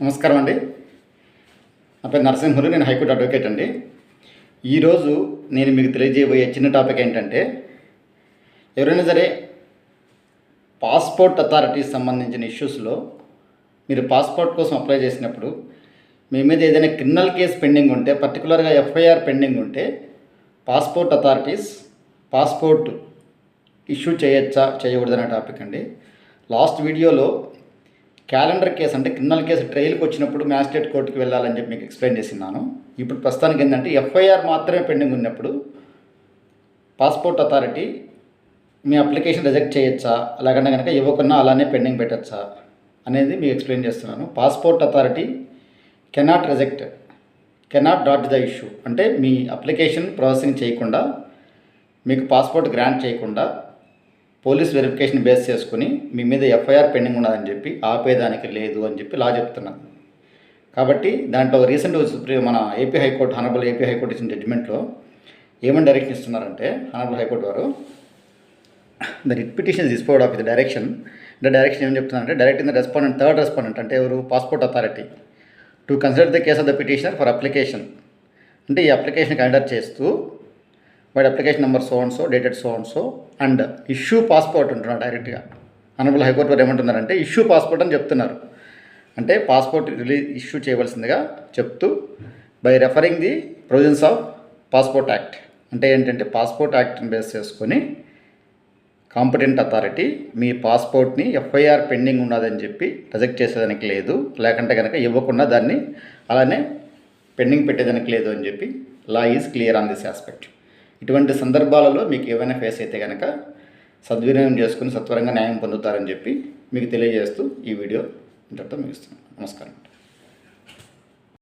నమస్కారం అండి. నా పేరు నరసింహులు నేను హైకోర్టు అడ్వకేట్ అండి. ఈరోజు నేను మీకు తెలియజేయబోయే చిన్న టాపిక్ ఏంటంటే ఎవరైనా సరే పాస్పోర్ట్ అథారిటీస్ సంబంధించిన ఇష్యూస్లో మీరు పాస్పోర్ట్ కోసం అప్లై చేసినప్పుడు మీ మీద ఏదైనా క్రిమినల్ కేసు పెండింగ్ ఉంటే పర్టికులర్గా ఎఫ్ఐఆర్ పెండింగ్ ఉంటే పాస్పోర్ట్ అథారిటీస్ పాస్పోర్ట్ ఇష్యూ చేయొచ్చా చేయకూడదనే టాపిక్ అండి. లాస్ట్ వీడియోలో క్యాలెండర్ కేసు అంటే క్రిమినల్ కేసు ట్రయల్కి వచ్చినప్పుడు మ్యాజిస్ట్రేట్ కోర్టుకి వెళ్ళాలని చెప్పి మీకు ఎక్స్ప్లెయిన్ చేసినాను ఇప్పుడు ప్రస్తుతానికి ఏంటంటే ఎఫ్ఐఆర్ మాత్రమే పెండింగ్ ఉన్నప్పుడు పాస్పోర్ట్ అథారిటీ మీ అప్లికేషన్ రిజెక్ట్ చేయొచ్చా? అలాగంటే కనుక ఇవ్వకుండా అలానే పెండింగ్ పెట్టచ్చా? అనేది మీకు ఎక్స్ప్లెయిన్ చేస్తున్నాను. Passport authority cannot reject cannot dot the issue. అంటే మీ అప్లికేషన్ ప్రాసెసింగ్ చేయకుండా మీకు పాస్పోర్ట్ గ్రాంట్ చేయకుండా పోలీస్ వెరిఫికేషన్ బేస్ చేసుకుని మీ మీద ఎఫ్ఐఆర్ పెండింగ్ ఉన్నదని చెప్పి ఆపేదానికి లేదు అని చెప్పి లా చెప్తున్నాను కాబట్టి దాంట్లో రీసెంట్ సుప్రీం మన AP high court honourable AP high court ఇచ్చిన జడ్జిమెంట్లో ఏమని డైరెక్షన్ ఇస్తున్నారంటే హనబుల్ హైకోర్టు వారు the writ petition is of the direction the direction ఏం చెప్తున్నారంటే direct in the respondent third respondent అంటే ఎవరు? Passport authority to consider the case of the petitioner for application అంటే ఈ అప్లికేషన్ కండక్ట్ చేస్తూ వాడి application number so and so dated so and so and issue passport ఉంటున్నాడు డైరెక్ట్గా. Honourable high court వారు ఏమంటున్నారంటే ఇష్యూ పాస్పోర్ట్ అని చెప్తున్నారు. అంటే పాస్పోర్ట్ రిలీజ్ ఇష్యూ చేయవలసిందిగా చెప్తూ by referring the provisions of passport act. అంటే ఏంటంటే పాస్పోర్ట్ యాక్ట్ని బేస్ చేసుకొని కాంపిటెంట్ అథారిటీ మీ పాస్పోర్ట్ని ఎఫ్ఐఆర్ పెండింగ్ ఉన్నదని చెప్పి రిజెక్ట్ చేసేదానికి లేదు. లేకుంటే కనుక ఇవ్వకుండా దాన్ని అలానే పెండింగ్ పెట్టేదానికి లేదు అని చెప్పి law is clear on this aspect. ఇటువంటి సందర్భాలలో మీకు ఏమైనా ఫేస్ అయితే కనుక సద్వినియోగం చేసుకుని సత్వరంగా న్యాయం పొందుతారని చెప్పి మీకు తెలియజేస్తూ ఈ వీడియో ఇంతటితో ముగిస్తున్నాను. నమస్కారం.